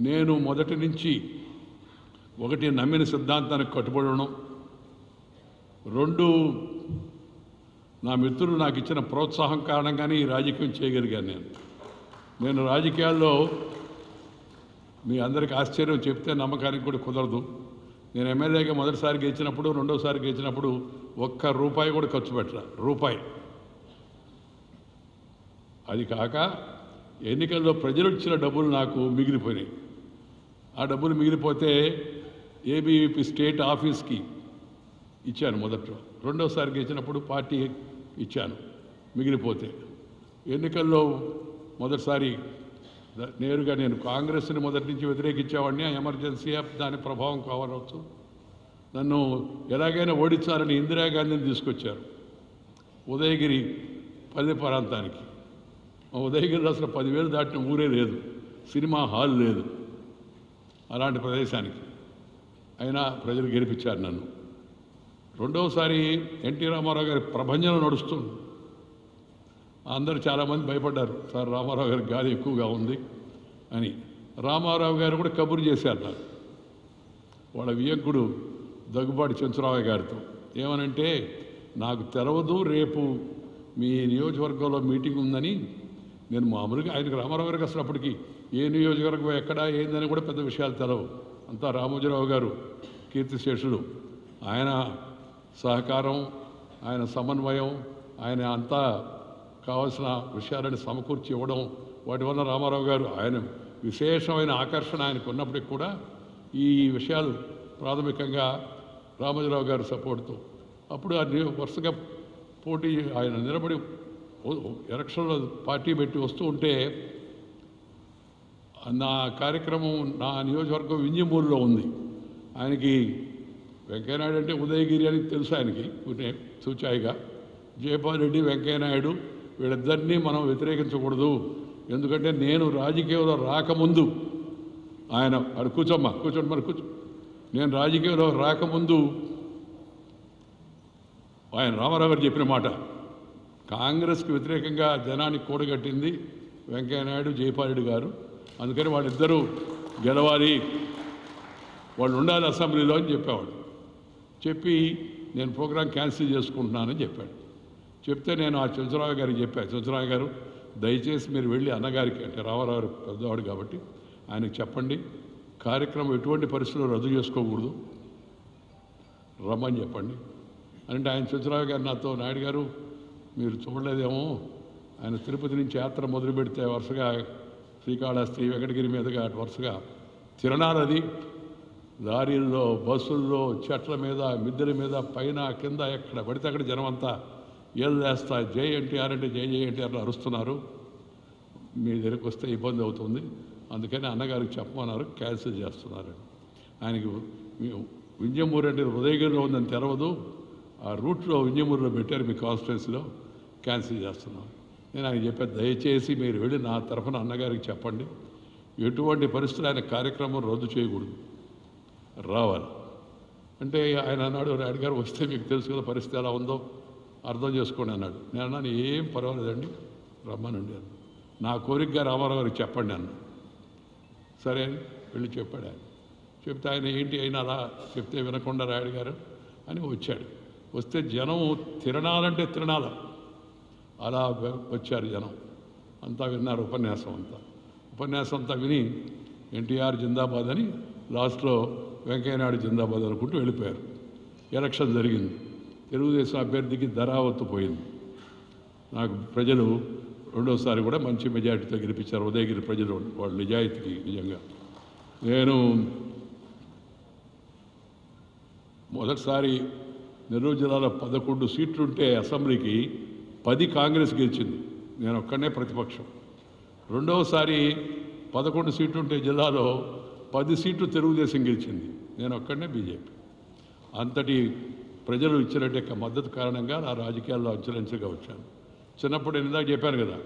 నేను మొదటి నుంచి ఒకటి నమ్మిన సిద్ధాంతానికి కట్టుబడడం రెండు నా మిత్రులు నాకు ఇచ్చిన ప్రోత్సాహం కారణంగానే ఈ రాజకీయం చేయగలిగాను నేను. నేను రాజకీయాల్లో మీ అందరికి ఆశ్చర్యం చెప్తే నమ్మకానికి కూడా కుదరదు. నేను ఎమ్మెల్యేగా మొదటిసారి గెలిచినప్పుడు రెండోసారి గెలిచినప్పుడు ఒక్క రూపాయి కూడా ఖర్చు పెట్టరా రూపాయి. అది కాక ఎన్నికల్లో ప్రజలు ఇచ్చిన డబ్బులు నాకు మిగిలిపోయినాయి. ఆ డబ్బులు మిగిలిపోతే ఏబీవీపీ స్టేట్ ఆఫీస్కి ఇచ్చాను మొదట్లో. రెండోసారికి ఇచ్చినప్పుడు పార్టీ ఇచ్చాను మిగిలిపోతే. ఎన్నికల్లో మొదటిసారి నేరుగా నేను కాంగ్రెస్ని మొదటి నుంచి వ్యతిరేకించేవాడిని. ఆ ఎమర్జెన్సీ యాప్ దాని ప్రభావం కావచ్చు నన్ను ఎలాగైనా ఓడించాలని ఇందిరాగాంధీని తీసుకొచ్చారు. ఉదయగిరి పల్లె ప్రాంతానికి. ఉదయగిరి ఉదయగిరిలో అసలు పదివేలు దాటిన ఊరే లేదు. సినిమా హాల్ లేదు. అలాంటి ప్రదేశానికి. అయినా ప్రజలు గెలిపించారు నన్ను. రెండవసారి ఎన్టీ రామారావు గారి ప్రభంజనం నడుస్తుంది అందరూ చాలామంది భయపడ్డారు. సార్ రామారావు గారి గాలి ఎక్కువగా ఉంది అని. రామారావు గారు కూడా కబురు చేశారు నాకు. వాళ్ళ వియంకుడు దగ్గుబాటి చంచురావు గారితో. ఏమనంటే నాకు తెరవదు రేపు మీ నియోజకవర్గంలో మీటింగ్ ఉందని నేను మామూలుగా ఆయనకు రామారావు గారికి అసలు అప్పటికి ఏ నియోజకవర్గం ఎక్కడ ఏందని కూడా పెద్ద విషయాలు తెలవు. అంతా రామోజీరావు గారు కీర్తిశేషుడు. ఆయన సహకారం ఆయన సమన్వయం ఆయన అంతా కావాల్సిన విషయాలను సమకూర్చి ఇవ్వడం వాటి వల్ల రామారావు గారు ఆయన విశేషమైన ఆకర్షణ ఆయనకు ఉన్నప్పటికి కూడా ఈ విషయాలు ప్రాథమికంగా రామోజీరావు గారు సపోర్ట్తో. అప్పుడు ఆ ని- వరుసగా పోటీ ఆయన నిలబడి ఎలక్షన్లో పార్టీ పెట్టి వస్తూ ఉంటే నా కార్యక్రమం నా నియోజకవర్గం వింజమూరులో ఉంది. ఆయనకి వెంకయ్యనాయుడు అంటే ఉదయగిరి అని తెలుసు ఆయనకి సూచాయిగా. జయపాల్ రెడ్డి వెంకయ్యనాయుడు వీళ్ళిద్దరినీ మనం వ్యతిరేకించకూడదు. ఎందుకంటే నేను రాజకీయంలో రాకముందు ఆయన అడు కూర్చోమ్మా కూర్చోండి మరి కూర్చో. నేను రాజకీయంలో రాకముందు ఆయన రామారావు గారు చెప్పిన మాట కాంగ్రెస్కి వ్యతిరేకంగా జనానికి కూడగట్టింది వెంకయ్యనాయుడు జయపాలుడు గారు. అందుకని వాళ్ళిద్దరూ గెలవాలి. వాళ్ళు ఉండాలి అసెంబ్లీలో అని చెప్పేవాడు చెప్పి నేను ప్రోగ్రాం క్యాన్సిల్ చేసుకుంటున్నానని చెప్పాడు. చెప్తే నేను ఆ చంద్రరావు గారికి చెప్పాను చంద్రరావు గారు దయచేసి మీరు వెళ్ళి అన్నగారికి అంటే రామారావు గారు పెద్దవాడు కాబట్టి ఆయనకు చెప్పండి. కార్యక్రమం ఎటువంటి పరిస్థితుల్లో రద్దు చేసుకోకూడదు. రమ్మని చెప్పండి. అంటే ఆయన చంద్రరావు గారు నాతో నాయుడు గారు మీరు చూడలేదేమో. ఆయన తిరుపతి నుంచి యాత్ర మొదలు పెడితే వరుసగా శ్రీకాళహస్తి వెంకటగిరి మీదుగా అటు వరుసగా తిరణాలది. లారీల్లో బస్సుల్లో చెట్ల మీద మిద్దెల మీద పైన కింద ఎక్కడ పడితే అక్కడ జనం అంతా ఏదేస్తా జై ఎన్టీఆర్ అంటే జై జై ఎన్టీఆర్ అరుస్తున్నారు. మీ దగ్గరికి వస్తే ఇబ్బంది అవుతుంది. అందుకని అన్నగారికి చెప్పమన్నారు క్యాన్సిల్ చేస్తున్నారు ఆయనకి మీ- వింజమూరు అంటే ఉదయగిరిలో ఉందని తెరవదు ఆ రూట్లో వింజమూరులో పెట్టారు మీ కాన్స్టిట్యున్సీలో క్యాన్సిల్ చేస్తున్నాం. నేను ఆయన చెప్పాను దయచేసి మీరు వెళ్ళి నా తరఫున అన్నగారికి చెప్పండి. ఎటువంటి పరిస్థితులు ఆయన కార్యక్రమం రద్దు చేయకూడదు. రావాలి. అంటే ఆయన అన్నాడు రాయుడు గారు వస్తే మీకు తెలుసు కదా పరిస్థితి ఎలా ఉందో. అర్థం చేసుకోండి అన్నాడు. నేను అన్నాను ఏం పర్వాలేదండి. రమ్మనండి అన్న నా కోరికగా రామారావు గారికి చెప్పండి అన్న సరే అని వెళ్ళి చెప్పాడు ఆయన. చెప్తే ఆయన ఏంటి అయినా అలా చెప్తే వినకుండా రాయుడు గారు అని వచ్చాడు. వస్తే జనం తిరణాలంటే తిరణాల. అలా వచ్చారు జనం. అంతా విన్నారు ఉపన్యాసం అంతా. ఉపన్యాసం అంతా విని ఎన్టీఆర్ జిందాబాద్ అని లాస్ట్లో వెంకయ్యనాయుడు జిందాబాద్ అనుకుంటూ వెళ్ళిపోయారు. ఎలక్షన్ జరిగింది. తెలుగుదేశం అభ్యర్థికి ధరావత్తు పోయింది. నాకు ప్రజలు రెండోసారి కూడా మంచి మెజారిటీతో గెలిపించారు. ఉదయగిరి ప్రజలు వాళ్ళ నిజాయితీకి నిజంగా. నేను మొదటిసారి నెల్లూరు జిల్లాలో పదకొండు సీట్లుంటే అసెంబ్లీకి పది కాంగ్రెస్ గెలిచింది. నేను ఒక్కనే ప్రతిపక్షం. రెండవసారి పదకొండు సీట్లు ఉంటే జిల్లాలో పది సీట్లు తెలుగుదేశం గెలిచింది. నేను ఒక్కడనే బీజేపీ. అంతటి ప్రజలు ఇచ్చినట్టు యొక్క మద్దతు కారణంగా నా రాజకీయాల్లో అంచెలంచెగా వచ్చాను. చిన్నప్పుడు నేను ఇందాక చెప్పాను కదా